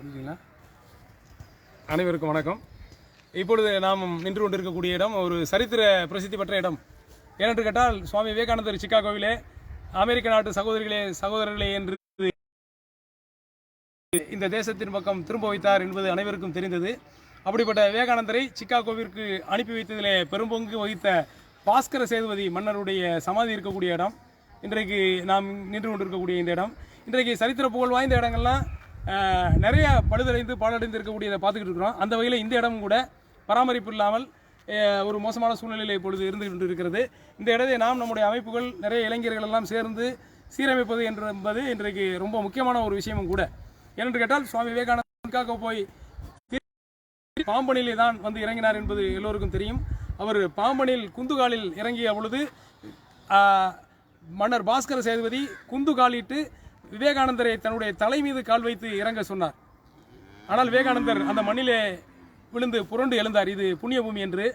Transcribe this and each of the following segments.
புரிஞ்சுங்களா? அனைவருக்கும் வணக்கம். இப்பொழுது நாம் நின்று கொண்டிருக்கக்கூடிய இடம் ஒரு சரித்திர பிரசித்தி பெற்ற இடம். ஏனென்று கேட்டால் சுவாமி விவேகானந்தர் சிக்காகோவிலே அமெரிக்க நாட்டு சகோதரிகளே சகோதரர்களே என்று இந்த தேசத்தின் பக்கம் திரும்ப வைத்தார் என்பது அனைவருக்கும் தெரிந்தது. அப்படிப்பட்ட விவேகானந்தரை சிக்காகோவிற்கு அனுப்பி வைத்ததிலே பெரும்பங்கு வகித்த பாஸ்கர சேதுபதி மன்னருடைய சமாதி இருக்கக்கூடிய இடம். இன்றைக்கு நாம் நின்று கொண்டிருக்கக்கூடிய இந்த இடம். இன்றைக்கு சரித்திர புகழ் வாய்ந்த இடங்கள்லாம் நிறைய பழுதடைந்து பாடடைந்து இருக்கக்கூடியதை பார்த்துக்கிட்டு இருக்கிறோம். அந்த வகையில் இந்த இடமும் கூட பராமரிப்பு இல்லாமல் ஒரு மோசமான சூழ்நிலையில் இப்பொழுது இருந்து கொண்டு இருக்கிறது இந்த இடத்தை நாம் நம்முடைய அமைப்புகள் நிறைய இளைஞர்கள் எல்லாம் சேர்ந்து சீரமைப்பது என்பது இன்றைக்கு ரொம்ப முக்கியமான ஒரு விஷயமும் கூட. ஏனென்று கேட்டால் சுவாமி விவேகானந்தருக்காக போய் பாம்பனிலே தான் வந்து இறங்கினார் என்பது எல்லோருக்கும் தெரியும். அவர் பாம்பனில் குந்துகாலில் இறங்கிய பொழுது மன்னர் பாஸ்கர சேதுபதி குந்துகாலிட்டு விவேகானந்தரை தன்னுடைய தலை மீது கால் வைத்து இறங்க சொன்னார். ஆனால் விவேகானந்தர் அந்த மண்ணிலே விழுந்து புரண்டு எழுந்தார். இது புண்ணிய பூமி என்று.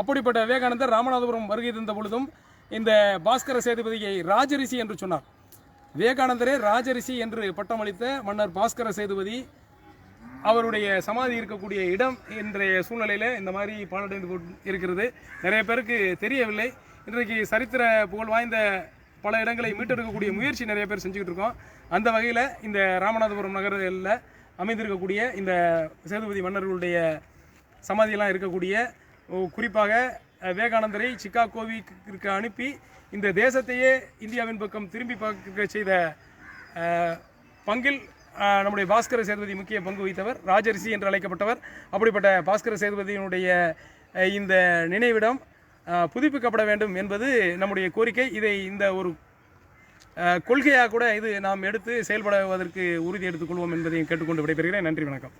அப்படிப்பட்ட விவேகானந்தர் ராமநாதபுரம் வருகை தந்த பொழுதும் இந்த பாஸ்கர சேதுபதியை ராஜரிஷி என்று சொன்னார். விவேகானந்தரே ராஜரிஷி என்று பட்டமளித்த மன்னர் பாஸ்கர சேதுபதி அவருடைய சமாதி இருக்கக்கூடிய இடம் இன்றைய சூழ்நிலையில் இந்த மாதிரி பாலடைந்து இருக்கிறது. நிறைய பேருக்கு தெரியவில்லை. இன்றைக்கு சரித்திர புகழ் வாய்ந்த பல இடங்களை மீட்டெடுக்கக்கூடிய முயற்சி நிறைய பேர் செஞ்சுக்கிட்டு இருக்கோம் அந்த வகையில் இந்த ராமநாதபுரம் நகரில் அமைந்திருக்கக்கூடிய இந்த சேதுபதி மன்னர்களுடைய சமாதியெல்லாம் இருக்கக்கூடிய குறிப்பாக விவேகானந்தரை சிக்காகோவிற்கு அனுப்பி இந்த தேசத்தையே இந்தியாவின் பக்கம் திரும்பி பார்க்க செய்த பங்கில் நம்முடைய பாஸ்கர சேதுபதி முக்கிய பங்கு வகித்தவர் ராஜரிஷி என்று அழைக்கப்பட்டவர். அப்படிப்பட்ட பாஸ்கர சேதுபதியினுடைய இந்த நினைவிடம் புதுப்பிக்கப்பட வேண்டும் என்பது நம்முடைய கோரிக்கை. இதை இந்த ஒரு கொள்கையாக கூட இது நாம் எடுத்து செயல்படுவதற்கு உறுதி எடுத்துக்கொள்வோம் என்பதையும் கேட்டுக்கொண்டு விடைபெறுகிறேன். நன்றி வணக்கம்.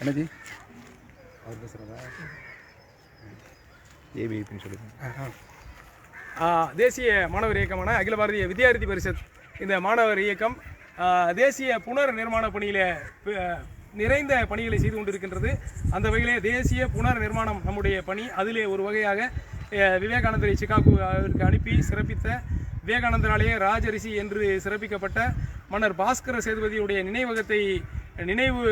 என்னஜி அவர் பேசுகிறதா ஏபிபின்னு சொல்லுங்கள் ஆ, தேசிய மாணவர் இயக்கமான அகில பாரதிய வித்யார்த்தி பரிஷத் இந்த மாணவர் இயக்கம் தேசிய புனர் நிர்மாண பணியில நிறைந்த பணிகளை செய்து கொண்டிருக்கின்றது. அந்த வகையிலே தேசிய புனர் நிர்மாணம் நம்முடைய பணி. அதிலே ஒரு வகையாக விவேகானந்தரை சிகாகோவிற்கு அனுப்பி சிறப்பித்த விவேகானந்தராலேயே ராஜரிஷி என்று சிறப்பிக்கப்பட்ட மன்னர் பாஸ்கர சேதுபதியுடைய நினைவகத்தை நினைவு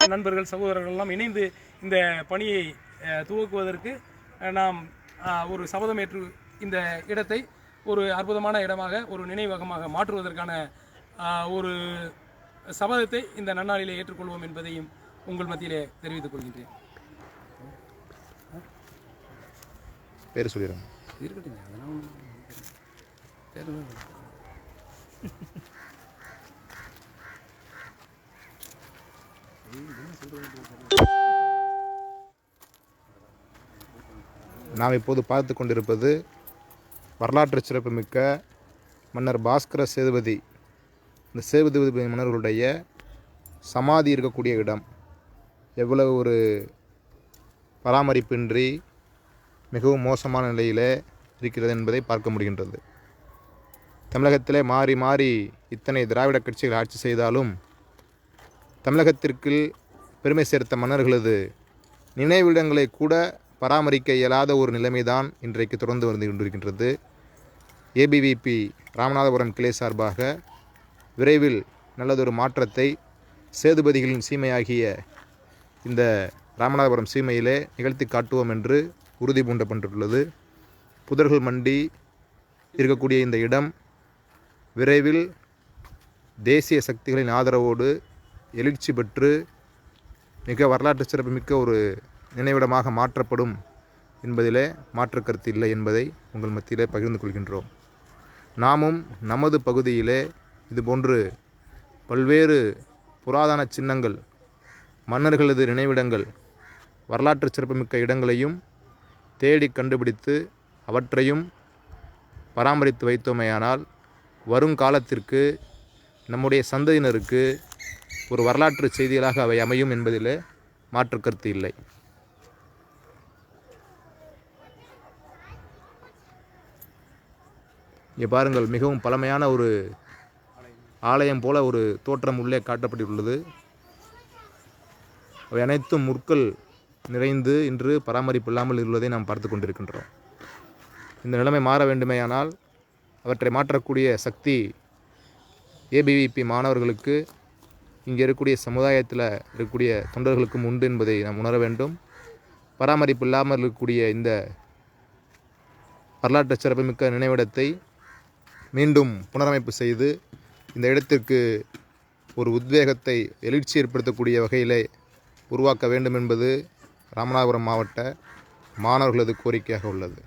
நண்பர்கள் சகோதரர்கள் எல்லாம் இணைந்து இந்த பணியை துவக்குவதற்கு நாம் ஒரு சபதம் ஏற்று இந்த இடத்தை ஒரு அற்புதமான இடமாக ஒரு நினைவகமாக மாற்றுவதற்கான ஒரு சபதத்தை இந்த நன்னாளிலே ஏற்றுக்கொள்வோம் என்பதையும் உங்கள் மத்தியிலே தெரிவித்துக் கொள்கின்றேன். பேர் சொல்லிடுறேன் இருக்கட்டும் அதெல்லாம் ஒண்ணும் தேவையில்லை. நாம் இப்போது பார்த்து கொண்டிருப்பது வரலாற்று சிறப்புமிக்க மன்னர் பாஸ்கர சேதுபதி. இந்த சேதுபதி மன்னர்களுடைய சமாதி இருக்கக்கூடிய இடம். எவ்வளவு ஒரு பராமரிப்பின்றி மிகவும் மோசமான நிலையிலே இருக்கிறது என்பதை பார்க்க முடிகின்றது. தமிழகத்திலே மாறி மாறி இத்தனை திராவிட கட்சிகள் ஆட்சி செய்தாலும் தமிழகத்திற்கு பெருமை சேர்த்த மன்னர்களது நினைவிடங்களை கூட பராமரிக்க இயலாத ஒரு நிலைமைதான் இன்றைக்கு தொடர்ந்து வந்து கொண்டிருக்கின்றது. ஏபிவிபி ராமநாதபுரம் கிளை சார்பாக விரைவில் நல்லதொரு மாற்றத்தை சேதுபதிகளின் சீமையாகிய இந்த ராமநாதபுரம் சீமையிலே நிகழ்த்தி காட்டுவோம் என்று உறுதி பூண்டப்பட்டுள்ளது. புதர்கள் மண்டி இருக்கக்கூடிய இந்த இடம் விரைவில் தேசிய சக்திகளின் ஆதரவோடு எழுச்சி பெற்று மிக வரலாற்று சிறப்புமிக்க ஒரு நினைவிடமாக மாற்றப்படும் என்பதிலே மாற்றுக்கருத்து இல்லை என்பதை உங்கள் மத்தியிலே பகிர்ந்து கொள்கின்றோம். நாமும் நமது பகுதியிலே இதுபோன்று பல்வேறு புராதன சின்னங்கள் மன்னர்களது நினைவிடங்கள் வரலாற்று சிறப்புமிக்க இடங்களையும் தேடி கண்டுபிடித்து அவற்றையும் பராமரித்து வைத்தோமேயானால் வருங்காலத்திற்கு நம்முடைய சந்ததியினருக்கு ஒரு வரலாற்று செய்திகளாக அவை அமையும் என்பதிலே மாற்று கருத்து இல்லை. இங்கே பாருங்கள் மிகவும் பழமையான ஒரு ஆலயம் போல ஒரு தோற்றம் உள்ளே காட்டப்பட்டுள்ளது. அவை அனைத்தும் முற்கள் நிறைந்து இன்று பராமரிப்பு இல்லாமல் உள்ளதை நாம் பார்த்து கொண்டிருக்கின்றோம். இந்த நிலைமை மாற வேண்டுமேயானால் அவற்றை மாற்றக்கூடிய சக்தி ஏபிவிபி மாணவர்களுக்கு இங்கே இருக்கக்கூடிய சமுதாயத்தில் இருக்கக்கூடிய தொண்டர்களுக்கும் உண்டு என்பதை நாம் உணர வேண்டும். பராமரிப்பு இல்லாமல் இருக்கக்கூடிய இந்த வரலாற்று சிறப்புமிக்க நினைவிடத்தை மீண்டும் புனரமைப்பு செய்து இந்த இடத்திற்கு ஒரு உத்வேகத்தை எழுச்சி ஏற்படுத்தக்கூடிய வகையிலே உருவாக்க வேண்டும் என்பது ராமநாதபுரம் மாவட்ட மாணவர்களது கோரிக்கையாக உள்ளது.